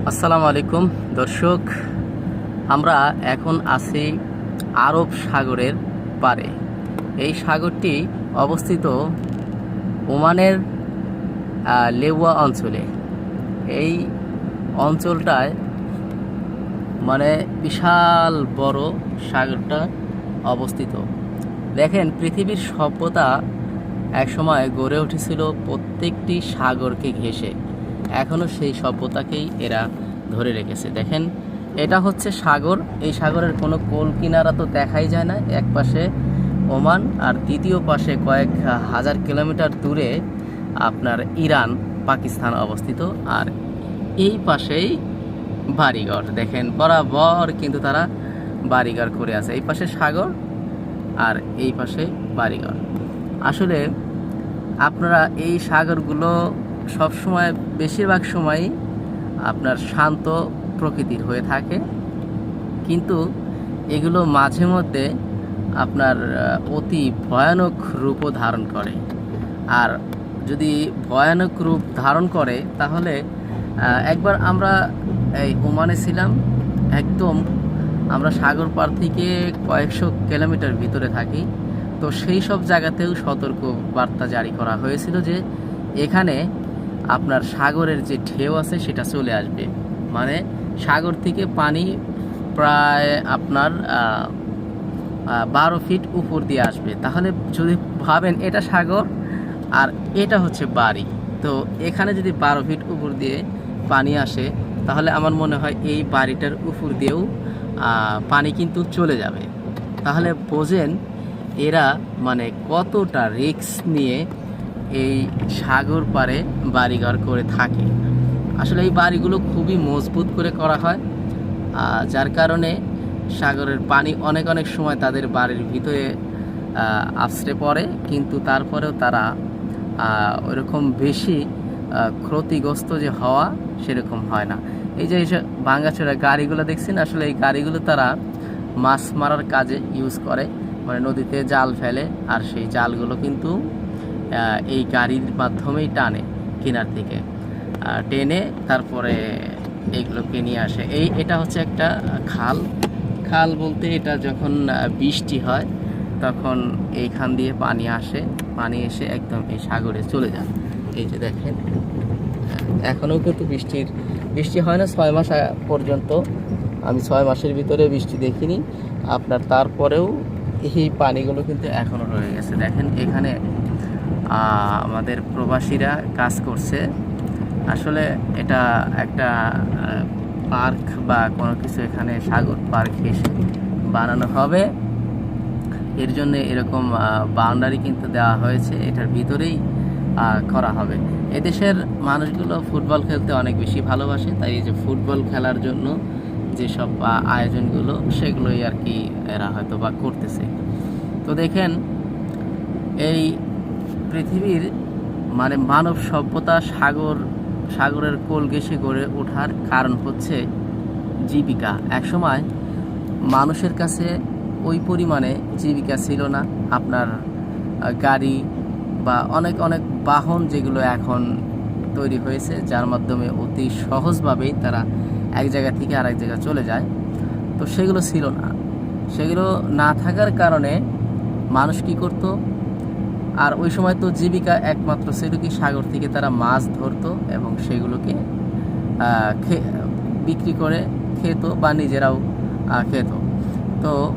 আসসালামু আলাইকুম। দর্শক, আমরা এখন আছি আরব সাগরের পারে এই সাগরটি অবস্থিত ওমানের লেওয়া অঞ্চলে। এই অঞ্চলটায় মানে বিশাল বড় সাগরটা অবস্থিত। দেখেন, পৃথিবীর সভ্যতা একসময় গড়ে উঠেছিল প্রত্যেকটি সাগরকে ঘেঁষে। এখনও সেই সভ্যতাকেই এরা ধরে রেখেছে। দেখেন, এটা হচ্ছে সাগর। এই সাগরের কোনো কোল কিনারা তো দেখাই যায় না। এক পাশে ওমান আর দ্বিতীয় পাশে কয়েক হাজার কিলোমিটার দূরে আপনার ইরান, পাকিস্তান অবস্থিত। আর এই পাশেই বাড়িঘর। দেখেন, বরাবর কিন্তু তারা বাড়িঘর করে আছে। এই পাশে সাগর আর এই পাশে বাড়িঘর। আসলে আপনারা এই সাগরগুলো সবসময়, বেশিরভাগ সময়ই আপনার শান্ত প্রকৃতির হয়ে থাকে। কিন্তু এগুলো মাঝে মধ্যে আপনার অতি ভয়ানক রূপও ধারণ করে। আর যদি ভয়ানক রূপ ধারণ করে, তাহলে একবার আমরা এই ওমানে ছিলাম, একদম আমরা সাগর পার থেকে কয়েকশো কিলোমিটার ভিতরে থাকি। তো সেই সব জায়গাতেও সতর্ক বার্তা জারি করা হয়েছিল যে, এখানে আপনার সাগরের যে ঢেউ আছে সেটা চলে আসবে। মানে সাগর থেকে পানি প্রায় আপনার বারো ফিট উপর দিয়ে আসবে। তাহলে যদি ভাবেন এটা সাগর আর এটা হচ্ছে বাড়ি, তো এখানে যদি বারো ফিট উপর দিয়ে পানি আসে, তাহলে আমার মনে হয় এই বাড়িটার উপর দিয়েও পানি কিন্তু চলে যাবে। তাহলে বোঝেন এরা মানে কতটা রিস্ক নিয়ে এই সাগর পারে বাড়িঘর করে থাকে। আসলে এই বাড়িগুলো খুবই মজবুত করে করা হয় যার কারণে সাগরের পানি অনেক অনেক সময় তাদের বাড়ির ভিতরে আশ্রে পড়ে, কিন্তু তারপরেও তারা ওরকম বেশি ক্ষতিগ্রস্ত যে হওয়া সেরকম হয় না। এই যে এইসব ভাঙ্গাচোরা গাড়িগুলো দেখছেন, আসলে এই গাড়িগুলো তারা মাছ মারার কাজে ইউজ করে। মানে নদীতে জাল ফেলে, আর সেই জালগুলো কিন্তু এই গাড়ির মাধ্যমেই টানে কিনার দিকে। টেনে তারপরে এইগুলোকে নিয়ে আসে। এই, এটা হচ্ছে একটা খাল। খাল বলতে এটা যখন বৃষ্টি হয়, তখন এইখান দিয়ে পানি আসে। পানি এসে একদম এই সাগরে চলে যায়। এই যে দেখেন, এখনও কিন্তু বৃষ্টির, বৃষ্টি হয় না ছয় মাস পর্যন্ত। আমি ছয় মাসের ভিতরে বৃষ্টি দেখিনি। আপনার তারপরেও এই পানিগুলো কিন্তু এখনও রয়ে গেছে। দেখেন, এখানে আমাদের প্রবাসীরা কাজ করছে। আসলে এটা একটা পার্ক বা কোনো কিছু এখানে সাগর পার্ক এসে বানানো হবে। এর জন্য এরকম বাউন্ডারি কিন্তু দেওয়া হয়েছে। এটার ভিতরেই করা হবে। এদেশের মানুষগুলো ফুটবল খেলতে অনেক বেশি ভালোবাসে। তাই এই যে ফুটবল খেলার জন্য যেসব আয়োজনগুলো, সেগুলোই আর কি এরা হয়তো বা করতেছে। তো দেখেন, এই পৃথিবীর মানে মানব সভ্যতা সাগর, সাগরের কোল ঘেঁষে গড়ে ওঠার কারণ হচ্ছে জীবিকা। একসময় মানুষের কাছে ওই পরিমাণে জীবিকা ছিল না। আপনার গাড়ি বা অনেক অনেক বাহন যেগুলো এখন তৈরি হয়েছে, যার মাধ্যমে অতি সহজভাবেই তারা এক জায়গা থেকে আরেক জায়গা চলে যায়। তো সেগুলো ছিল না। সেগুলো না থাকার কারণে মানুষ কি করতো? আর ওই সময় তো জীবিকা একমাত্র ছিল কি সাগর থেকে তারা মাছ ধরতো এবং সেগুলোকে বিক্রি করে খেত বা নিজেরাও খেত। তো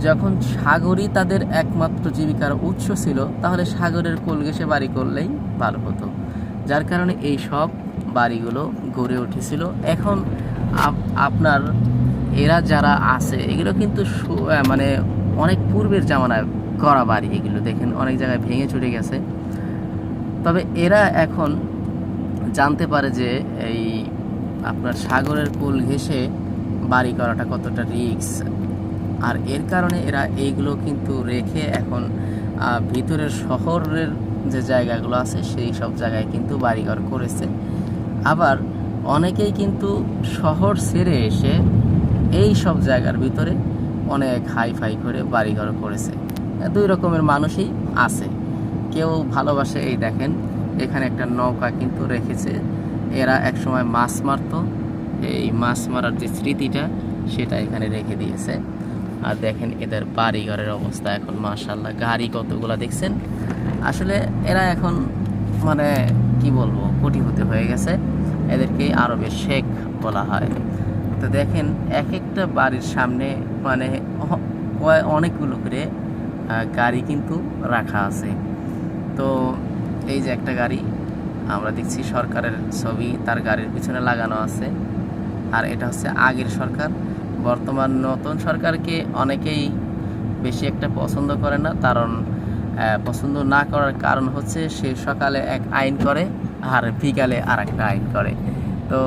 যখন সাগরই তাদের একমাত্র জীবিকার উৎস ছিল, তাহলে সাগরের কোল ঘেঁষে বাড়ি করলেই ভালো হতো। যার কারণে এই সব বাড়িগুলো গড়ে উঠেছিল। এখন আপ- আপনার, এরা যারা আছে, এগুলো কিন্তু মানে অনেক পূর্বের জামানায় করা বাড়ি এগুলো। দেখেন অনেক জায়গায় ভেঙে চুরে গেছে। তবে এরা এখন জানতে পারে যে এই আপনার সাগরের কুল ঘেঁষে বাড়ি করাটা কতটা রিস্ক। আর এর কারণে এরা এইগুলো কিন্তু রেখে এখন ভিতরের শহরের যে জায়গাগুলো আছে, সেই সব জায়গায় কিন্তু বাড়িঘর করেছে। আবার অনেকেই কিন্তু শহর ছেড়ে এসে এই সব জায়গার ভিতরে অনেক হাই ফাই করে বাড়িঘর করেছে। দুই রকমের মানুষই আছে। কেউ ভালোবাসে, এই দেখেন, এখানে একটা নৌকা কিন্তু রেখেছে। এরা একসময় মাছ মারতো। এই মাছ মারার যে স্মৃতিটা, সেটা এখানে রেখে দিয়েছে। আর দেখেন, এদের বাড়ি ঘরের অবস্থা এখন মাশাল্লাহ গাড়ি কতগুলো দেখছেন? আসলে এরা এখন মানে কি বলব, কোটিপতি হয়ে গেছে। এদেরকে আরবের শেখ বলা হয়। তো দেখেন এক একটা বাড়ির সামনে মানে অনেকগুলো করে গাড়ি কিন্তু রাখা আছে। তো এই যে একটা গাড়ি, আমরা দেখছি সরকারের ছবি, তার গাড়ির পিছনে লাগানো আছে। আর এটা হচ্ছে আগের সরকার। বর্তমান নতুন সরকারকে অনেকেই বেশি একটা পছন্দ করে না। কারণ পছন্দ না করার কারণ হচ্ছে সে সকালে এক আইন করে আর বিকালে আর একটা আইন করে। তো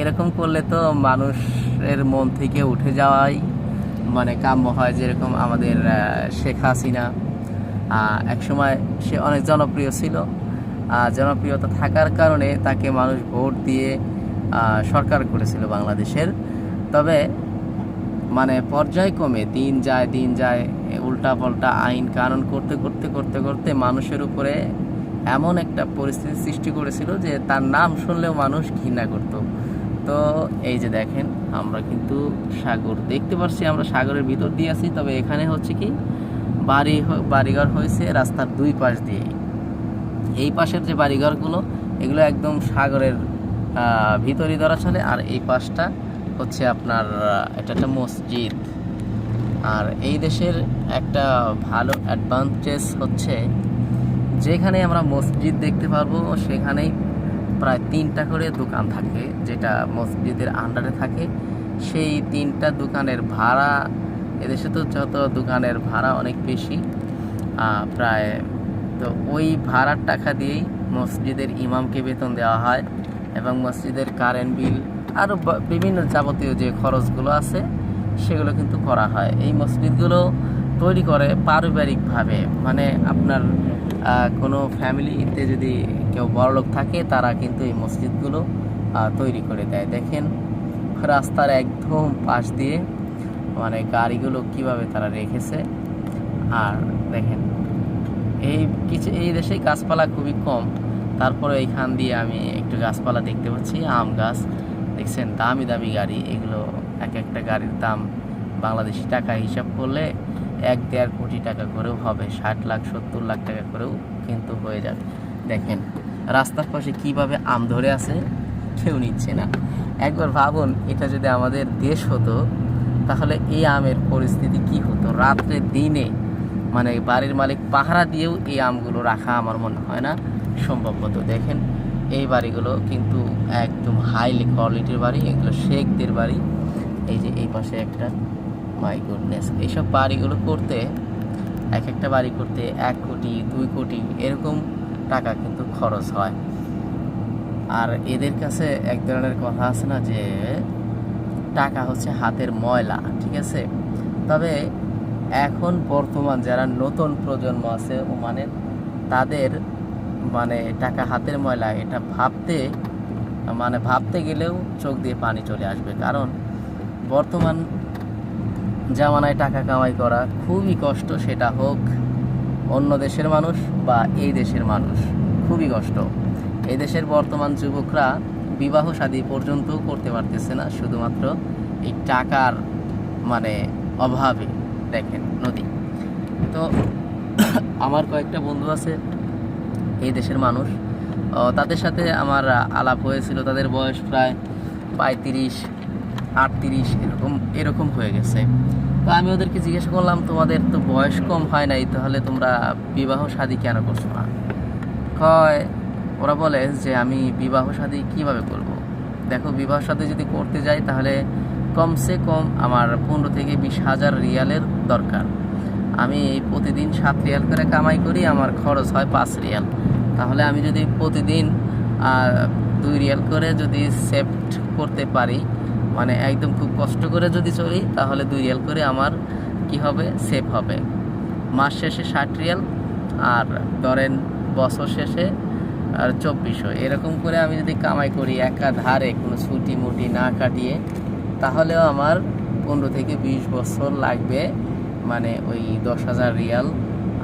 এরকম করলে তো মানুষের মন থেকে উঠে যাওয়াই মানে কাম্য হয় যেরকম আমাদের শেখ হাসিনা। আহ, একসময় সে অনেক জনপ্রিয় ছিল। জনপ্রিয়তা থাকার কারণে তাকে মানুষ ভোট দিয়ে সরকার করেছিল বাংলাদেশের। তবে মানে পর্যায়ক্রমে দিন যায় দিন যায় উল্টা পাল্টা আইন কানুন করতে করতে করতে করতে মানুষের উপরে এমন একটা পরিস্থিতি সৃষ্টি করেছিল যে তার নাম শুনলেও মানুষ ঘৃণা করত। তো এই যে দেখেন আমরা কিন্তু সাগর দেখতে পাচ্ছি আমরা সাগরের ভিতর দিয়ে আছি, তবে এখানে হচ্ছে কি, বাড়ি বাড়িঘর হয়েছে রাস্তার দুই পাশ দিয়ে। এই পাশের যে বাড়িঘরগুলো, এগুলো একদম সাগরের ভিতরই ধরা চলে, আর এই পাশটা হচ্ছে আপনার এটা একটা মসজিদ। আর এই দেশের একটা ভালো অ্যাডভান্টেজ হচ্ছে, যেখানে আমরা মসজিদ দেখতে পারব, সেখানেই প্রায় তিনটা করে দোকান থাকে, যেটা মসজিদের আন্ডারে থাকে। সেই তিনটা দোকানের ভাড়া, এদেশে তো যত দোকানের ভাড়া অনেক বেশি প্রায় তো ওই ভাড়ার টাকা দিয়েই মসজিদের ইমামকে বেতন দেওয়া হয় এবং মসজিদের কারেন্ট বিল আরও বিভিন্ন যাবতীয় যে খরচগুলো আছে, সেগুলো কিন্তু করা হয়। এই মসজিদগুলো তৈরি করে পারিবারিকভাবে মানে আপনার কোনো ফ্যামিলিতে যদি কেউ বড়লোক থাকে, তারা কিন্তু এই মসজিদগুলো তৈরি করে দেয়। দেখেন, রাস্তার একদম পাশ দিয়ে মানে গাড়িগুলো কীভাবে তারা রেখেছে। আর দেখেন, এই কিছু, এই দেশে গাছপালা খুবই কম। তারপরে এইখান দিয়ে আমি একটু গাছপালা দেখতে পাচ্ছি, আম গাছ। দেখছেন, দামি দামি গাড়ি। এগুলো এক একটা গাড়ির দাম বাংলাদেশি টাকা হিসাব করলে এক দেড় কোটি টাকা করেও হবে। ষাট লাখ, সত্তর লাখ টাকা করেও কিন্তু হয়ে যাবে। দেখেন রাস্তার পাশে কীভাবে আম ধরে আছে, কেউ নিচ্ছে না। একবার ভাবুন, এটা যদি আমাদের দেশ হতো, তাহলে এই আমের পরিস্থিতি কি হতো? রাত্রে দিনে মানে বাড়ির মালিক পাহারা দিয়েও এই আমগুলো রাখা আমার মনে হয় না সম্ভব হতো। দেখেন, এই বাড়িগুলো কিন্তু একদম হাইলি কোয়ালিটির বাড়ি, এগুলো শেখদের বাড়ি। এই যে এই পাশে একটা মাই গুডনেস এইসব বাড়িগুলো করতে, এক একটা বাড়ি করতে এক কোটি, দুই কোটি, এরকম টাকা কিন্তু খরচ হয়। আর এদের কাছে এক ধরনের কথা আছে না যে, টাকা হচ্ছে হাতের ময়লা, ঠিক আছে? তবে এখন বর্তমান যারা নতুন প্রজন্ম আছে ও মানে তাদের মানে টাকা হাতের ময়লা এটা ভাবতে মানে ভাবতে গেলেও চোখ দিয়ে পানি চলে আসবে। কারণ বর্তমান জামানায় টাকা কামাই করা খুবই কষ্ট, সেটা হোক অন্য দেশের মানুষ বা এই দেশের মানুষ। খুবই কষ্ট। এই দেশের বর্তমান যুবকরা বিবাহ শাদী পর্যন্ত করতে পারতেছে না, শুধুমাত্র এই টাকার মানে অভাবে। দেখেন, নদী। তো আমার কয়েকটা বন্ধু আছে, এই দেশের মানুষ। তাদের সাথে আমার আলাপ হয়েছিল, তাদের বয়স প্রায় পঁয়ত্রিশ, আটত্রিশ, এরকম এরকম হয়ে গেছে। তো আমি ওদেরকে জিজ্ঞেস করলাম, তোমাদের তো বয়স কম হয় নাই, তাহলে তোমরা বিবাহ শাদী কেন করছ না? কয়, ওরা বলে যে আমি বিবাহ শাদী কীভাবে করব। দেখো, বিবাহ শাদী যদি করতে যাই, তাহলে কমসে কম আমার পনেরো থেকে বিশ হাজার রিয়ালের দরকার। আমি প্রতিদিন সাত রিয়াল করে কামাই করি, আমার খরচ হয় পাঁচ রিয়াল। তাহলে আমি যদি প্রতিদিন দুই রিয়াল করে যদি সেভড করতে পারি মানে একদম খুব কষ্ট করে যদি চলি, তাহলে দুই রিয়াল করে আমার কি হবে? সেভ হবে। মাস শেষে ষাট রিয়াল, আর ধরেন বছর শেষে, আর চব্বিশশো। এরকম করে আমি যদি কামাই করি একা ধারে কোনো ছুটি মুটি না কাটিয়ে, তাহলেও আমার পনেরো থেকে বিশ বছর লাগবে মানে ওই দশ হাজার রিয়াল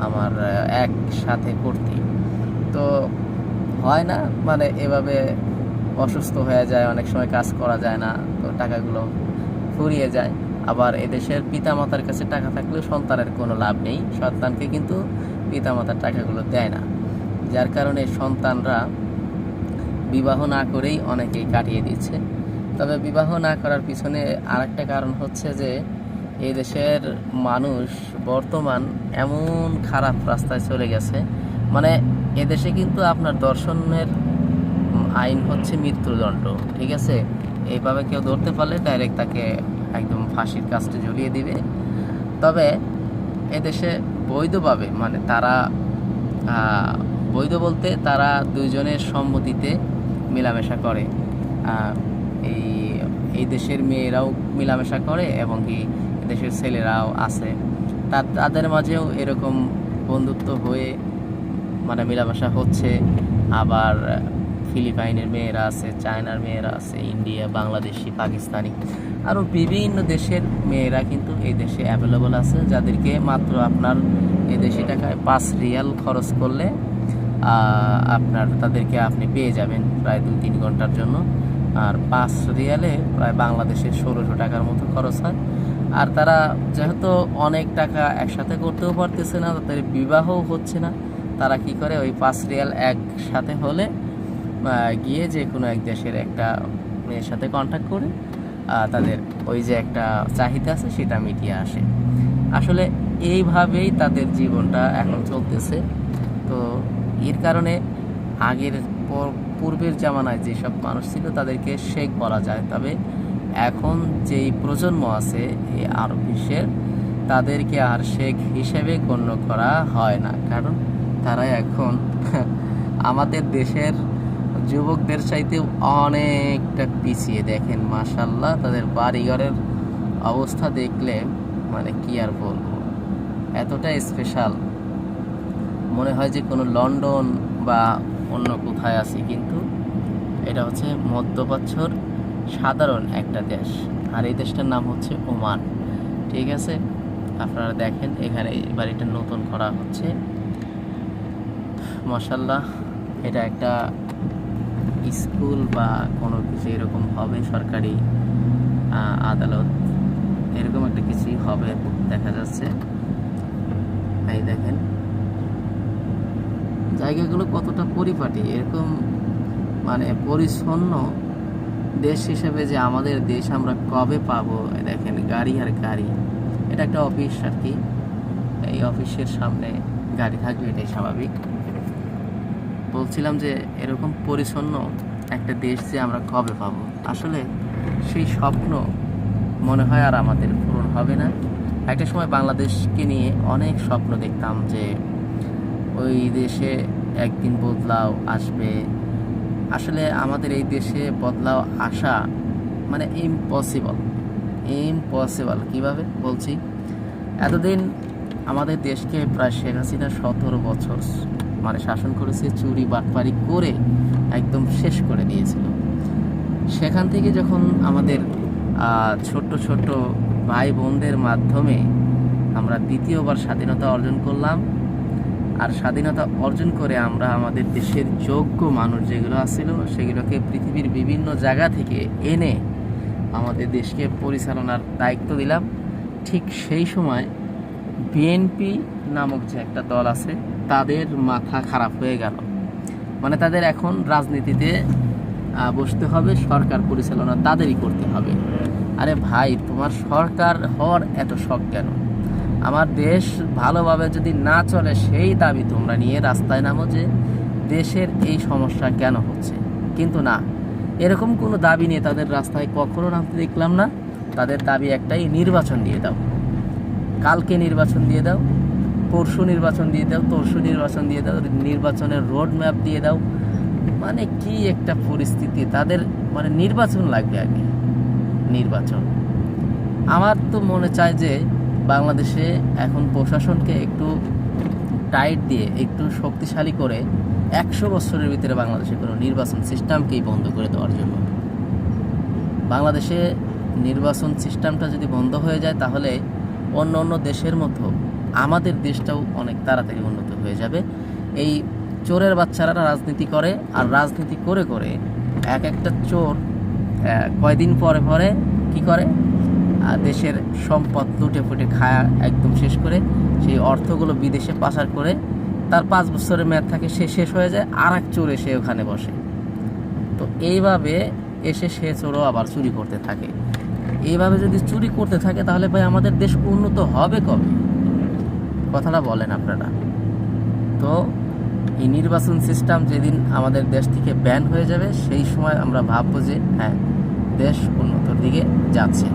আমার একসাথে করতে। তো হয় না? মানে এভাবে অসুস্থ হয়ে যায়, অনেক সময় কাজ করা যায় না, তো টাকাগুলো ফুরিয়ে যায়। আবার এদেশের পিতামাতার কাছে টাকা থাকলেও সন্তানের কোনো লাভ নেই, সন্তানকে কিন্তু পিতামাতার টাকাগুলো দেয় না। যার কারণে সন্তানরা বিবাহ না করেই অনেকেই কাটিয়ে দিচ্ছে। তবে বিবাহ না করার পিছনে আরেকটা কারণ হচ্ছে যে এই দেশের মানুষ বর্তমান এমন খারাপ রাস্তায় চলে গেছে। মানে এদেশে কিন্তু আপনার দর্শনের আইন হচ্ছে মৃত্যুদণ্ড, ঠিক আছে? এইভাবে কেউ ধরতে পারলে ডাইরেক্ট তাকে একদম ফাঁসির কাজটা ঝুলিয়ে দিবে। তবে এদেশে বৈধভাবে মানে তারা বৈধ বলতে তারা দুইজনের সম্মতিতে মেলামেশা করে। এই এই দেশের মেয়েরাও মেলামেশা করে এবং কি দেশের ছেলেরাও আছে। তা- তাদের মাঝেও এরকম বন্ধুত্ব হয়ে মানে মেলামেশা হচ্ছে। আবার ফিলিপাইনের মেয়েরা আছে, চায়নার মেয়েরা আছে, ইন্ডিয়া, বাংলাদেশি, পাকিস্তানি আরও বিভিন্ন দেশের মেয়েরা কিন্তু এই দেশে অ্যাভেলেবল আছে, যাদেরকে মাত্র আপনার এই দেশি টাকায় পাঁচ রিয়াল খরচ করলে আপনার তাদেরকে আপনি পেয়ে যাবেন প্রায় দু তিন ঘণ্টার জন্য। আর পাঁচ রিয়ালে প্রায় বাংলাদেশের ষোলোশো টাকার মতো খরচ হয়। আর তারা যেহেতু অনেক টাকা একসাথে করতেও পারতেছে না, তাদের বিবাহও হচ্ছে না, তারা কি করে ওই পাঁচ রিয়াল একসাথে হলে গিয়ে যে কোনো এক দেশের একটা মেয়ের সাথে কন্ট্যাক্ট করে তাদের ওই যে একটা চাহিদা আছে সেটা মিটিয়ে আসে। আসলে এইভাবেই তাদের জীবনটা এখন চলতেছে। তো এর কারণে আগের পূর্বের জামানায় যেসব মানুষ ছিল তাদেরকে শেখ বলা যায়। তবে এখন যেই প্রজন্ম আছে এই আরব বিশ্বের, তাদেরকে আর শেখ হিসেবে গণ্য করা হয় না। কারণ তারা এখন আমাদের দেশের যুবকদের চাইতে অনেকটা পিছিয়ে, দেখেন মাসাল্লাহ তাদের বাড়িঘরের অবস্থা দেখলে মানে কি আর বলব? এতটা স্পেশাল মনে হয় যে কোনো লন্ডন বা অন্য কোথায় আছি, কিন্তু এটা হচ্ছে মধ্যপ্রাচ্যর সাধারণ একটা দেশ। আর এই দেশটার নাম হচ্ছে ওমান। ঠিক আছে? আপনারা দেখেন, এখানে এই বাড়িটা নতুন করা হচ্ছে। মাসাল্লাহ এটা একটা স্কুল বা কোনো কিছু এরকম হবে সরকারি আদালত? এরকম একটা কিছুই হবে, দেখা যাচ্ছে। এই দেখেন। জায়গাগুলো কতটা পরিপাটি, এরকম মানে পরিচ্ছন্ন দেশ হিসেবে যে আমাদের দেশ আমরা কবে পাবো দেখেন, গাড়ি আর গাড়ি। এটা একটা অফিস আর কি। এই অফিসের সামনে গাড়ি থাকবে, এটাই স্বাভাবিক। বলছিলাম যে এরকম পরিচ্ছন্ন একটা দেশ যে আমরা কবে পাবো? আসলে সেই স্বপ্ন মনে হয় আর আমাদের পূরণ হবে না। একটা সময় বাংলাদেশকে নিয়ে অনেক স্বপ্ন দেখতাম যে ওই দেশে একদিন বদলাও আসবে। আসলে আমাদের এই দেশে বদলাও আসা মানে ইম্পসিবল ইম্পসিবল কীভাবে? বলছি, এতদিন আমাদের দেশকে প্রায় শেখ হাসিনা সতেরো বছর মানে শাসন করেছে, চুরি, বাটপারি করে একদম শেষ করে দিয়েছিল। সেখান থেকে যখন আমাদের ছোট্ট ছোট্ট ভাই বোনদের মাধ্যমে আমরা দ্বিতীয়বার স্বাধীনতা অর্জন করলাম, আর স্বাধীনতা অর্জন করে আমরা আমাদের দেশের যোগ্য মানুষ যেগুলো আছিল, সেগুলোকে পৃথিবীর বিভিন্ন জায়গা থেকে এনে আমাদের দেশকে পরিচালনার দায়িত্ব দিলাম। ঠিক সেই সময় বিএনপি নামক যে একটা দল আছে তাদের মাথা খারাপ হয়ে গেল। মানে তাদের এখন রাজনীতিতে বসতে হবে, সরকার পরিচালনা তাদেরই করতে হবে। আরে ভাই, তোমার সরকার হওয়ার এত শখ কেন? আমার দেশ ভালোভাবে যদি না চলে, সেই দাবি তোমরা নিয়ে রাস্তায় নামো যে দেশের এই সমস্যা কেন হচ্ছে। কিন্তু না, এরকম কোনো দাবি নিয়ে তাদের রাস্তায় কখনো নামতে দেখলাম না। তাদের দাবি একটাই, নির্বাচন দিয়ে দাও। কালকে নির্বাচন দিয়ে দাও। পরশু নির্বাচন দিয়ে দাও, তরশু নির্বাচন দিয়ে দাও, নির্বাচনের রোড ম্যাপ দিয়ে দাও। মানে কি একটা পরিস্থিতি? তাদের মানে নির্বাচন লাগবে আগে নির্বাচন। আমার তো মনে চায় যে বাংলাদেশে এখন প্রশাসনকে একটু টাইট দিয়ে, একটু শক্তিশালী করে একশো বছরের ভিতরে বাংলাদেশে কোনো নির্বাচন সিস্টেমকেই বন্ধ করে দেওয়ার জন্য। বাংলাদেশে নির্বাচন সিস্টেমটা যদি বন্ধ হয়ে যায়, তাহলে অন্য অন্য দেশের মতো আমাদের দেশটাও অনেক তাড়াতাড়ি উন্নত হয়ে যাবে। এই চোরের বাচ্চারা রাজনীতি করে আর রাজনীতি করে করে এক একটা চোর কয়দিন পরে পরে কি করে? দেশের সম্পদ লুটে ফুটে খায়া একদম শেষ করে সেই অর্থগুলো বিদেশে পাচার করে তার পাঁচ বছরের মেয়াদ থাকে, সে শেষ হয়ে যায় আর এক চোর এসে ওখানে বসে। তো এইভাবে এসে সে চোরও আবার চুরি করতে থাকে। এইভাবে যদি চুরি করতে থাকে, তাহলে ভাই আমাদের দেশ উন্নত হবে কবে? কথাটা বলেন আপনারা। তো এই নির্বাচন সিস্টেম যেদিন আমাদের দেশ থেকে ব্যান হয়ে যাবে, সেই সময় আমরা ভাববো যে হ্যাঁ দেশ উন্নতর দিকে যাচ্ছে।